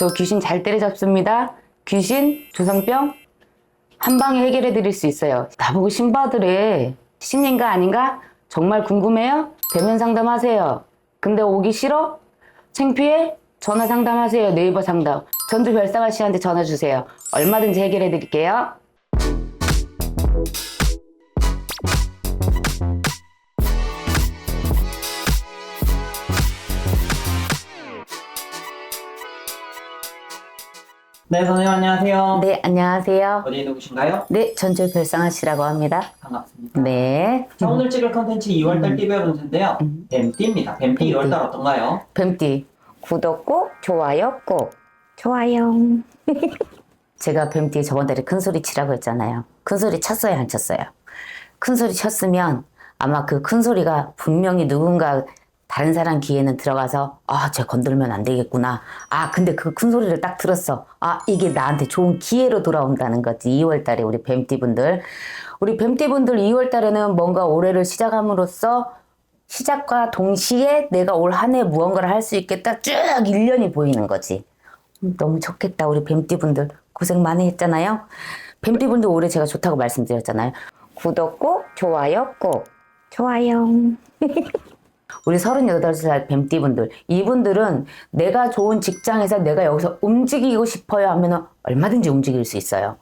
저 귀신 잘 때려잡습니다. 귀신, 조상병 한 방에 해결해 드릴 수 있어요. 나보고 신받으래. 신인가 아닌가? 정말 궁금해요? 대면 상담하세요. 근데 오기 싫어? 창피해? 전화 상담하세요. 네이버 상담. 전주 별상아 씨한테 전화 주세요. 얼마든지 해결해 드릴게요. 네, 선생님 안녕하세요. 네, 안녕하세요. 어디 누구신가요? 네, 전주 별상아 씨라고 합니다. 반갑습니다. 네. 자, 오늘 찍을 컨텐츠 2월달 띠별 운세인데요. 뱀띠입니다. 뱀띠 뱀띠. 2월달 어떤가요? 뱀띠 구독 꼭 좋아요 꼭 좋아요 제가 뱀띠 저번 달에 큰 소리 치라고 했잖아요 큰 소리 쳤어요 안 쳤어요 큰 소리 쳤으면 아마 그 큰 소리가 분명히 누군가 다른 사람 귀에는 들어가서 아, 쟤 건들면 안 되겠구나. 아, 근데 그 큰 소리를 딱 들었어. 아, 이게 나한테 좋은 기회로 돌아온다는 거지. 2월 달에 우리 뱀띠 분들. 우리 뱀띠 분들 2월 달에는 뭔가 올해를 시작함으로써 시작과 동시에 내가 올 한 해 무언가를 할 수 있겠다 쭉 1년이 보이는 거지. 음, 너무 좋겠다. 우리 뱀띠분들 고생 많이 했잖아요. 뱀띠분들 올해 제가 좋다고 말씀드렸잖아요. 구독 꼭, 좋아요 꼭. 좋아요. 우리 38살 뱀띠분들 이분들은 내가 좋은 직장에서 내가 여기서 움직이고 싶어요 하면 얼마든지 움직일 수 있어요.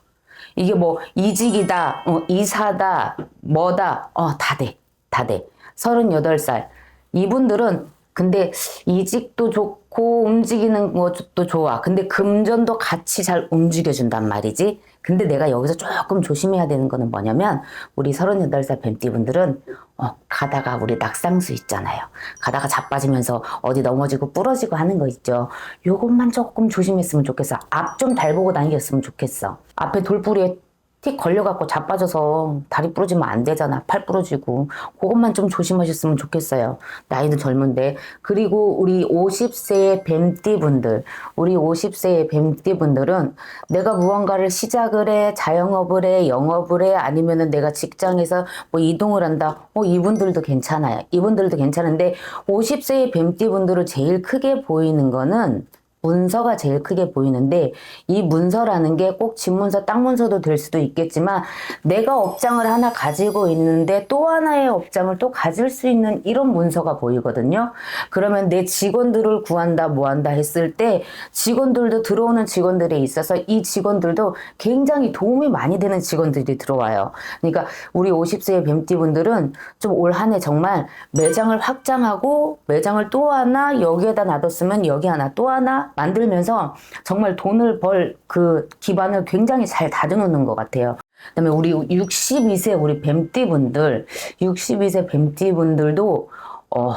이게 뭐 이직이다, 어, 이사다, 뭐다, 어, 다 돼. 다 돼. 38살. 이분들은 근데 이직도 좋고 움직이는 것도 좋아. 근데 금전도 같이 잘 움직여준단 말이지. 근데 내가 여기서 조금 조심해야 되는 거는 뭐냐면 우리 38살 뱀띠분들은 어, 가다가 우리 낙상수 있잖아요. 가다가 자빠지면서 어디 넘어지고 부러지고 하는 거 있죠. 요것만 조금 조심했으면 좋겠어. 앞좀달 보고 다니셨으면 좋겠어. 앞에 돌부리에 틱 걸려갖고 자빠져서 다리 부러지면 안 되잖아. 팔 부러지고. 그것만 좀 조심하셨으면 좋겠어요. 나이도 젊은데. 그리고 우리 50세의 뱀띠분들, 우리 50세의 뱀띠분들은 내가 무언가를 시작을 해, 자영업을 해, 영업을 해, 아니면은 내가 직장에서 뭐 이동을 한다. 어, 이분들도 괜찮아요. 이분들도 괜찮은데 50세의 뱀띠분들을 제일 크게 보이는 거는 문서가 제일 크게 보이는데 이 문서라는 게 꼭 집문서, 땅문서도 될 수도 있겠지만 내가 업장을 하나 가지고 있는데 또 하나의 업장을 또 가질 수 있는 이런 문서가 보이거든요. 그러면 내 직원들을 구한다, 뭐 한다 했을 때 직원들도 들어오는 직원들에 있어서 이 직원들도 굉장히 도움이 많이 되는 직원들이 들어와요. 그러니까 우리 50세의 뱀띠분들은 좀 올 한 해 정말 매장을 확장하고 매장을 또 하나 여기에다 놔뒀으면 여기 하나 또 하나 만들면서 정말 돈을 벌 그 기반을 굉장히 잘 다져놓는 것 같아요. 그다음에 우리 62세 우리 뱀띠분들, 62세 뱀띠분들도 어,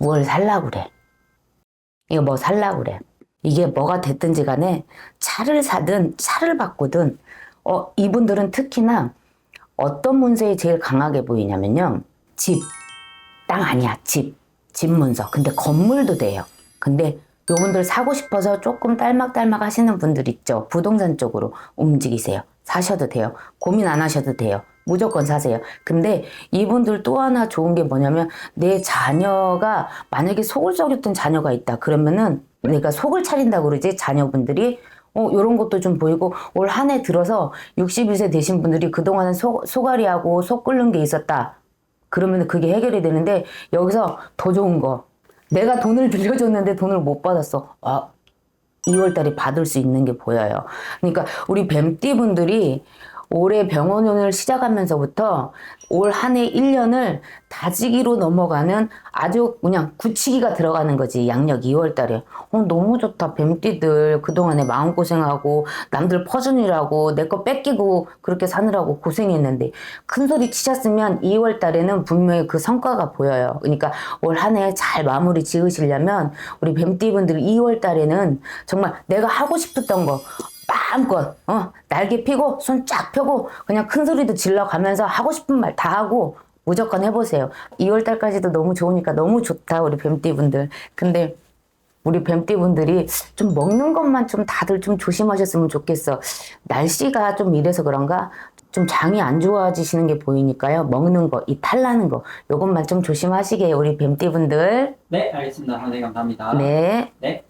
뭘 살라 그래. 이거 뭐 살라 그래. 이게 뭐가 됐든지 간에 차를 사든 차를 바꾸든 어, 이분들은 특히나 어떤 문서에 제일 강하게 보이냐면요. 집. 땅 아니야. 집. 집 문서. 근데 건물도 돼요. 근데 요분들 사고 싶어서 조금 딸막딸막 하시는 분들 있죠. 부동산 쪽으로 움직이세요. 사셔도 돼요. 고민 안 하셔도 돼요. 무조건 사세요. 근데 이분들 또 하나 좋은 게 뭐냐면 내 자녀가 만약에 속을 썩였던 자녀가 있다. 그러면은 내가 속을 차린다 그러지 자녀분들이 어, 요런 것도 좀 보이고, 올 한 해 들어서 61세 되신 분들이 그동안은 소, 소가리하고 속 끓는 게 있었다. 그러면 그게 해결이 되는데, 여기서 더 좋은 거. 내가 돈을 빌려줬는데 돈을 못 받았어. 아, 2월 달에 받을 수 있는 게 보여요. 그러니까 우리 뱀띠 분들이 올해 병원운을 시작하면서부터 올 한 해 1년을 다지기로 넘어가는 아주 그냥 굳히기가 들어가는 거지. 양력 2월 달에. 어, 너무 좋다. 뱀띠들 그동안에 마음고생하고 남들 퍼주느라고 내 거 뺏기고 그렇게 사느라고 고생했는데 큰 소리 치셨으면 2월 달에는 분명히 그 성과가 보여요. 그러니까 올 한 해 잘 마무리 지으시려면 우리 뱀띠분들 2월 달에는 정말 내가 하고 싶었던 거 마음껏 어 날개 피고 손 쫙 펴고 그냥 큰 소리도 질러 가면서 하고 싶은 말 다 하고 무조건 해보세요. 2월 달까지도 너무 좋으니까 너무 좋다 우리 뱀띠분들. 근데 우리 뱀띠분들이 좀 먹는 것만 좀 다들 좀 조심하셨으면 좋겠어. 날씨가 좀 이래서 그런가 좀 장이 안 좋아지시는 게 보이니까요. 먹는 거, 이 탈나는 거, 요것만 좀 조심하시게 우리 뱀띠분들. 네, 알겠습니다. 선생님 감사합니다. 네. 네.